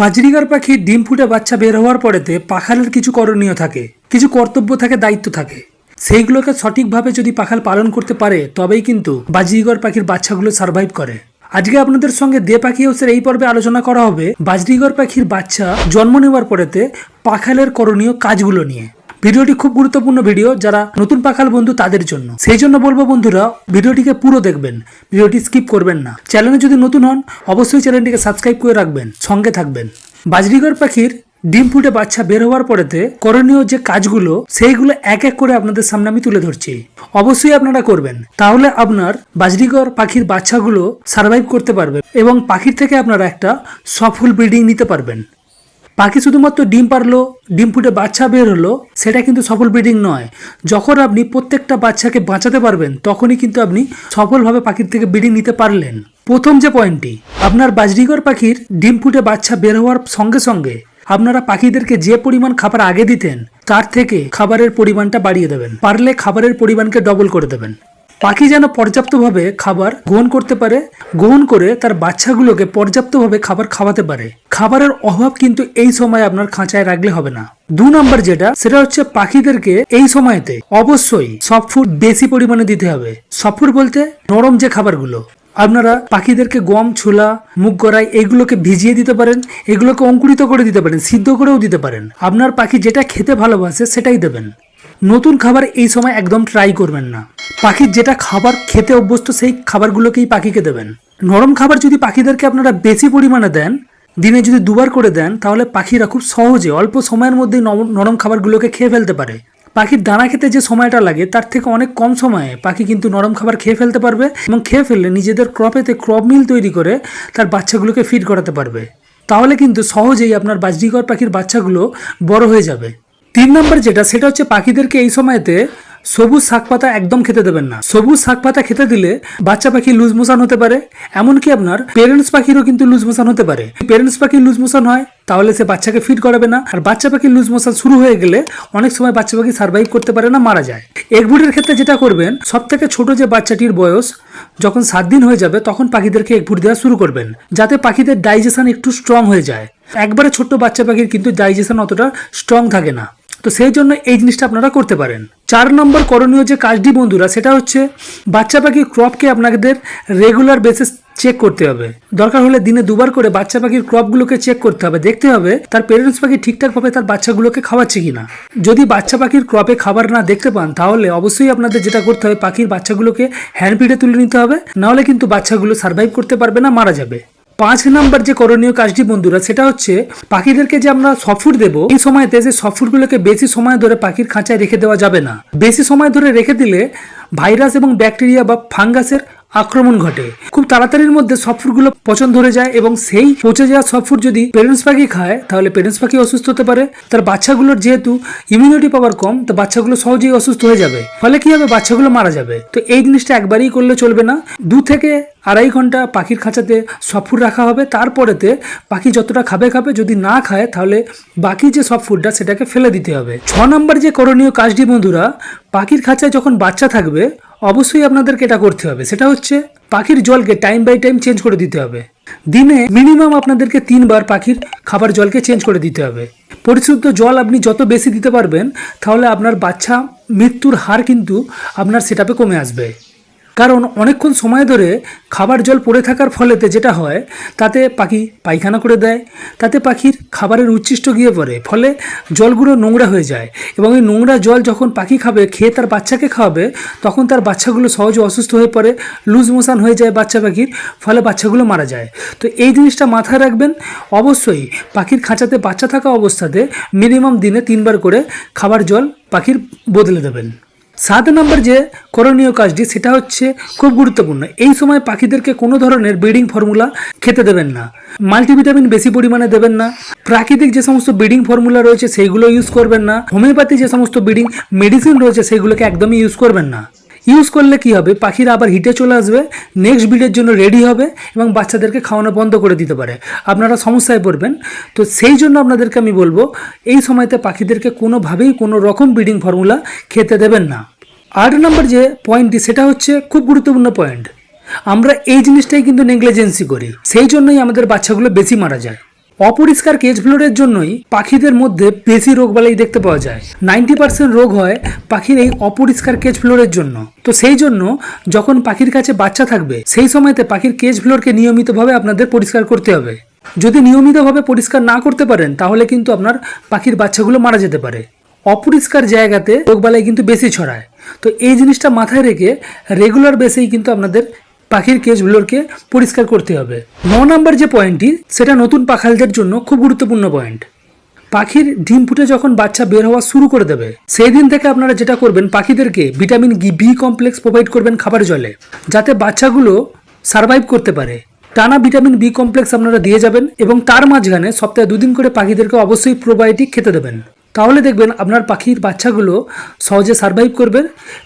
Budgerigar পাখির ডিম ফুটে বাচ্চা বের হওয়ার পরেতে পাখালের কিছু করণীয় থাকে, কিছু কর্তব্য থাকে, দায়িত্ব থাকে। সেইগুলোকে সঠিকভাবে যদি পাখাল পালন করতে পারে, তবেই কিন্তু বাজরিগর পাখির বাচ্চাগুলো সার্ভাইভ করে। আজকে আপনাদের সঙ্গে দে পাখি হাউসের এই পর্বে আলোচনা করা হবে বাজরিগর পাখির বাচ্চা জন্ম নেওয়ার পরেতে পাখালের করণীয় কাজগুলো নিয়ে। ভিডিওটি খুব গুরুত্বপূর্ণ ভিডিও যারা নতুন পাখাল বন্ধু তাদের জন্য। সেই জন্য বলব বন্ধুরা, ভিডিওটিকে পুরো দেখবেন। ভিডিওটি স্কিপ করবেন না। চ্যানেলে যদি নতুন হন, অবশ্যই চ্যানেলটিকে সাবস্ক্রাইব করে রাখবেন। সঙ্গে থাকবেন। বাজরিগর পাখির ডিম ফুটে বাচ্চা বের হওয়ার পরেতে করণীয় যে কাজগুলো, সেইগুলো এক এক করে আপনাদের সামনে আমি তুলে ধরছি। অবশ্যই আপনারা করবেন। তাহলে আপনার বাজরিগর পাখির বাচ্চাগুলো সার্ভাইভ করতে পারবে এবং পাখির থেকে আপনারা একটা সফল ব্রিডিং নিতে পারবেন। পাখি শুধুমাত্র ডিম পারল, ডিম ফুটে বাচ্চা বের হলো, সেটা কিন্তু সফল ব্রিডিং নয়। যখন আপনি প্রত্যেকটা বাচ্চাকে বাঁচাতে পারবেন, তখনই কিন্তু আপনি সফলভাবে পাখির থেকে ব্রিডিং নিতে পারলেন। প্রথম যে পয়েন্টটি আপনার বাজরিগর পাখির ডিম ফুটে বাচ্চা বের হওয়ার সঙ্গে সঙ্গে আপনারা পাখিদেরকে যে পরিমাণ খাবার আগে দিতেন, তার থেকে খাবারের পরিমাণটা বাড়িয়ে দেবেন। পারলে খাবারের পরিমাণকে ডবল করে দেবেন। পাখি যেন পর্যাপ্তভাবে খাবার গ্রহণ করতে পারে, গ্রহণ করে তার বাচ্চাগুলোকে পর্যাপ্তভাবে খাবার খাওয়াতে পারে। খাবারের অভাব কিন্তু এই সময় আপনার খাঁচায় রাখলে হবে না। দু নম্বর যেটা, সেটা হচ্ছে পাখিদেরকে এই সময়তে অবশ্যই সফট ফুড বেশি পরিমাণে দিতে হবে। সফট ফুড বলতে নরম যে খাবারগুলো। আপনারা পাখিদেরকে গম, ছোলা, মুগ গড়াই এগুলোকে ভিজিয়ে দিতে পারেন, এগুলোকে অঙ্কুরিত করে দিতে পারেন, সিদ্ধ করেও দিতে পারেন। আপনার পাখি যেটা খেতে ভালোবাসে সেটাই দেবেন। নতুন খাবার এই সময় একদম ট্রাই করবেন না। পাখির যেটা খাবার খেতে অভ্যস্ত সেই খাবারগুলোকেই পাখিকে দেবেন। নরম খাবার যদি পাখিদেরকে আপনারা বেশি পরিমাণে দেন, দিনে যদি দুবার করে দেন, তাহলে পাখিরা খুব সহজে অল্প সময়ের মধ্যেই নরম- খাবারগুলোকে খেয়ে ফেলতে পারে। পাখির দানা খেতে যে সময়টা লাগে, তার থেকে অনেক কম সময়ে পাখি কিন্তু নরম খাবার খেয়ে ফেলতে পারবে এবং খেয়ে ফেললে নিজেদের ক্রপেতে ক্রপ মিল তৈরি করে তার বাচ্চাগুলোকে ফিড করাতে পারবে। তাহলে কিন্তু সহজেই আপনার বাজরিগর পাখির বাচ্চাগুলো বড় হয়ে যাবে। তিন নম্বর যেটা, সেটা হচ্ছে পাখিদেরকে এই সময়তে সবুজ শাক পাতা একদম খেতে দেবেন না। সবুজ শাক পাতা খেতে দিলে বাচ্চা পাখি লুজ মোশন হতে পারে, এমনকি আপনার পেরেন্টস পাখিরও কিন্তু লুজ মোশন হতে পারে। পেরেন্টস পাখি লুজ মোশন হয়, তাহলে সে বাচ্চাকে ফিট করাবে না। আর বাচ্চা পাখির লুজ মোশন শুরু হয়ে গেলে অনেক সময় বাচ্চা পাখি সার্ভাইভ করতে পারে না, মারা যায়। এগবুডের ক্ষেত্রে যেটা করবেন সব থেকে ছোট যে বাচ্চাটির বয়স, যখন সাত দিন হয়ে যাবে, তখন পাখিদেরকে এগবুড দেওয়া শুরু করবেন, যাতে পাখিদের ডাইজেশন একটু স্ট্রং হয়ে যায়। একবারে ছোট্ট বাচ্চা পাখির কিন্তু ডাইজেশন অতটা স্ট্রং থাকে না। তো সেই জন্য এই জিনিসটা আপনারা করতে পারেন। চার নম্বর করণীয় যে কাজটি বন্ধুরা, সেটা হচ্ছে বাচ্চা পাখির ক্রপকে আপনাদের রেগুলার বেসিস চেক করতে হবে। দরকার হলে দিনে দুবার করে বাচ্চা পাখির ক্রপগুলোকে চেক করতে হবে। দেখতে হবে তার পেরেন্টস পাখি ঠিকঠাকভাবে তার বাচ্চাগুলোকে খাওয়াচ্ছে কিনা। যদি বাচ্চা পাখির ক্রপে খাবার না দেখতে পান, তাহলে অবশ্যই আপনাদের যেটা করতে হবে, পাখির বাচ্চাগুলোকে হ্যান্ড ফিডে তুলে নিতে হবে। নাহলে কিন্তু বাচ্চাগুলো সার্ভাইভ করতে পারবে না, মারা যাবে। পাঁচ নাম্বার যে করণীয় কাজটি বন্ধুরা, সেটা হচ্ছে পাখিদেরকে যে আমরা সফট দেবো, এই সময়তে যে সফট গুলোকে বেশি সময় ধরে পাখির খাঁচায় রেখে দেওয়া যাবে না। বেশি সময় ধরে রেখে দিলে ভাইরাস এবং ব্যাকটেরিয়া বা ফাঙ্গাসের আক্রমণ ঘটে। খুব তাড়াতাড়ির মধ্যে সফটফুডগুলো পচন ধরে যায় এবং সেই পচে যাওয়া সফটফুড যদি পেরেন্টস পাখি খায়, তাহলে পেরেন্টস পাখি অসুস্থ হতে পারে। তার বাচ্চাগুলোর যেহেতু ইমিউনিটি পাওয়ার কম, তো বাচ্চাগুলো সহজেই অসুস্থ হয়ে যাবে। ফলে কি হবে? বাচ্চাগুলো মারা যাবে। তো এই জিনিসটা একবারই করলে চলবে না। দু থেকে আড়াই ঘণ্টা পাখির খাঁচাতে সফট রাখা হবে। তারপরেতে পাখি যতটা খাবে খাবে, যদি না খায়, তাহলে বাকি যে সব ফুডটা সেটাকে ফেলে দিতে হবে। ছ নম্বর যে করণীয় কাজটি বন্ধুরা, পাখির খাঁচায় যখন বাচ্চা থাকবে অবশ্যই আপনাদেরকে এটা করতে হবে। সেটা হচ্ছে, পাখির জলকে টাইম বাই টাইম চেঞ্জ করে দিতে হবে। দিনে মিনিমাম আপনাদেরকে তিনবার পাখির খাবার জলকে চেঞ্জ করে দিতে হবে। পরিশুদ্ধ জল আপনি যত বেশি দিতে পারবেন, তাহলে আপনার বাচ্চা মৃত্যুর হার কিন্তু আপনার সেটাপে কমে আসবে। কারণ অনেকক্ষণ সময় ধরে খাবার জল পড়ে থাকার ফলেতে যেটা হয়, তাতে পাখি পায়খানা করে দেয়, তাতে পাখির খাবারের উচ্ছিষ্ট গিয়ে পড়ে, ফলে জলগুলো নোংরা হয়ে যায় এবং এই নোংরা জল যখন পাখি খাবে, খেয়ে তার বাচ্চাকে খাওয়াবে, তখন তার বাচ্চাগুলো সহজে অসুস্থ হয়ে পড়ে, লুজ মোশন হয়ে যায় বাচ্চা পাখির, ফলে বাচ্চাগুলো মারা যায়। তো এই জিনিসটা মাথায় রাখবেন, অবশ্যই পাখির খাঁচাতে বাচ্চা থাকা অবস্থাতে মিনিমাম দিনে তিনবার করে খাবার জল পাখির বদলে দেবেন। সাত নম্বর যে করণীয় কাজটি, সেটা হচ্ছে খুব গুরুত্বপূর্ণ। এই সময় পাখিদেরকে কোনো ধরনের ব্রিডিং ফর্মুলা খেতে দেবেন না। মাল্টিভিটামিন বেশি পরিমাণে দেবেন না। প্রাকৃতিক যে সমস্ত ব্রিডিং ফর্মুলা রয়েছে সেইগুলো ইউজ করবেন না। হোমিওপ্যাথি যে সমস্ত ব্রিডিং মেডিসিন রয়েছে সেইগুলোকে একদমই ইউজ করবেন না। ইউজ করলে কি হবে? পাখিরা আবার হিটে চলে আসবে নেক্সট ব্রিডের জন্য রেডি হবে এবং বাচ্চাদেরকে খাওয়ানো বন্ধ করে দিতে পারে। আপনারা সমস্যায় পড়বেন। তো সেই জন্য আপনাদেরকে আমি বলব, এই সময়তে পাখিদেরকে কোনোভাবেই কোনো রকম ব্রিডিং ফর্মুলা খেতে দেবেন না। আট নম্বর যে পয়েন্টটি সেটা হচ্ছে খুব গুরুত্বপূর্ণ পয়েন্ট আমরা এই জিনিসটাই কিন্তু নেগলিজেন্সি করি। সেই জন্যই আমাদের বাচ্চাগুলো বেশি মারা যায়। অপরিষ্কার কেজ ফ্লোরের জন্যই পাখিদের মধ্যে বেশি রোগবালাই দেখতে পাওয়া যায়। নাইনটি পার্সেন্ট রোগ হয় পাখির এই অপরিষ্কার কেজ ফ্লোরের জন্য। তো সেই জন্য যখন পাখির কাছে বাচ্চা থাকবে, সেই সময়তে পাখির কেজ ফ্লোরকে নিয়মিতভাবে আপনাদের পরিষ্কার করতে হবে। যদি নিয়মিতভাবে পরিষ্কার না করতে পারেন, তাহলে কিন্তু আপনার পাখির বাচ্চাগুলো মারা যেতে পারে। অপরিষ্কার জায়গাতে রোগবালাই কিন্তু বেশি ছড়ায়। তো এই জিনিসটা মাথায় রেখে রেগুলার বেসেই কিন্তু আপনাদের পাখির কেজগুলোকে পরিষ্কার করতে হবে। ন নাম্বার যে পয়েন্টটি, সেটা নতুন পাখালদের জন্য খুব গুরুত্বপূর্ণ পয়েন্ট। পাখির ডিম ফুটে যখন বাচ্চা বের হওয়া শুরু করে দেবে সেই দিন থেকে আপনারা যেটা করবেন, পাখিদেরকে ভিটামিন গি বি কমপ্লেক্স প্রোভাইড করবেন খাবার জলে, যাতে বাচ্চাগুলো সার্ভাইভ করতে পারে। টানা ভিটামিন বি কমপ্লেক্স আপনারা দিয়ে যাবেন এবং তার মাঝখানে সপ্তাহে দুদিন করে পাখিদেরকে অবশ্যই প্রোবায়োটিক খেতে দেবেন। তাহলে দেখবেন আপনার পাখির বাচ্চাগুলো সহজে সার্ভাইভ করবে,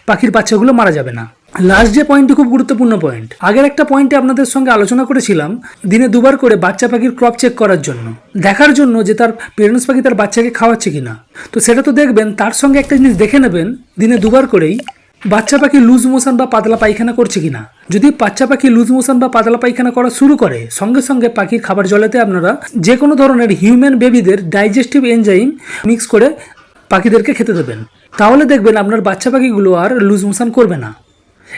পাখির বাচ্চাগুলো মারা যাবে না। লাস্ট যে পয়েন্টটি খুব গুরুত্বপূর্ণ পয়েন্ট আগের একটা পয়েন্টে আপনাদের সঙ্গে আলোচনা করেছিলাম, দিনে দুবার করে বাচ্চা পাখির ক্রপ চেক করার জন্য। দেখার জন্য যে তার পেরেন্টস পাখি তার বাচ্চাকে খাওয়াচ্ছে কিনা। তো সেটা তো দেখবেন, তার সঙ্গে একটা জিনিস দেখে নেবেন, দিনে দুবার করেই বাচ্চা পাখি লুজ মোশন বা পাতলা পায়খানা করছে কিনা। যদি বাচ্চা পাখি লুজ মোশন বা পাতলা পায়খানা করা শুরু করে, সঙ্গে সঙ্গে পাখির খাবার জলেতে আপনারা যে কোনো ধরনের হিউম্যান বেবিদের ডাইজেস্টিভ এনজাইম মিক্স করে পাখিদেরকে খেতে দেবেন। তাহলে দেখবেন আপনার বাচ্চা পাখিগুলো আর লুজ মোশন করবে না।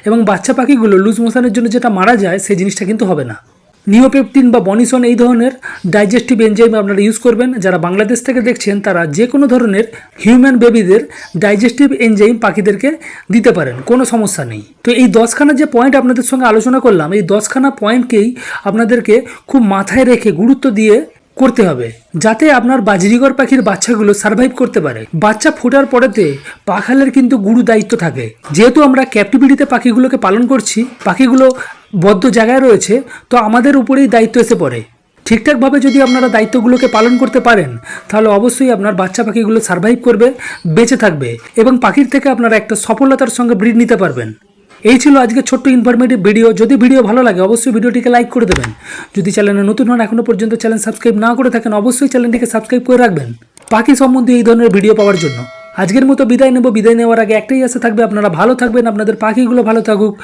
এবং বাচ্চা পাখিগুলো লুজ মোশনের জন্য যেটা মারা যায়, সেই জিনিসটা কিন্তু হবে না। নিওপেপটিন বা বনিসন এই ধরনের ডাইজেস্টিভ এনজাইম আপনারা ইউজ করবেন। যারা বাংলাদেশ থেকে দেখছেন, তারা যে কোনো ধরনের হিউম্যান বেবিদের ডাইজেস্টিভ এনজাইম পাখিদেরকে দিতে পারেন, কোনো সমস্যা নেই। তো এই দশখানা যে পয়েন্ট আপনাদের সঙ্গে আলোচনা করলাম, এই দশখানা পয়েন্টকেই আপনাদেরকে খুব মাথায় রেখে গুরুত্ব দিয়ে করতে হবে, যাতে আপনার বাজরিগর পাখির বাচ্চাগুলো সার্ভাইভ করতে পারে। বাচ্চা ফোটার পরেতে পাখালের কিন্তু গুরু দায়িত্ব থাকে। যেহেতু আমরা ক্যাপটিভিটিতে পাখিগুলোকে পালন করছি, পাখিগুলো বদ্ধ জায়গায় রয়েছে, তো আমাদের উপরেই দায়িত্ব এসে পড়ে। ঠিকঠাকভাবে যদি আপনারা দায়িত্বগুলোকে পালন করতে পারেন, তাহলে অবশ্যই আপনার বাচ্চা পাখিগুলো সার্ভাইভ করবে, বেঁচে থাকবে এবং পাখির থেকে আপনারা একটা সফলতার সঙ্গে ব্রিড নিতে পারবেন। এই ছিল আজকে ছোট্ট ইনফরমেটিভ ভিডিও যদি ভিডিও ভালো লাগে, অবশ্যই ভিডিওটিকে লাইক করে দেবেন। যদি চ্যানেলে নতুন হন এখনও পর্যন্ত চ্যানেল সাবস্ক্রাইব না করে থাকেন, অবশ্যই চ্যানেলটিকে সাবস্ক্রাইব করে রাখবেন। পাখি সম্বন্ধে এই ধরনের ভিডিও পাওয়ার জন্য। আজকের মতো বিদায় নেব। বিদায় নেওয়ার আগে একটাই আশা থাকবে, আপনারা ভালো থাকবেন, আপনাদের পাখিগুলো ভালো থাকুক।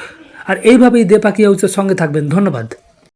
আর এইভাবেই দে পাখি হাউসের সঙ্গে থাকবেন। ধন্যবাদ।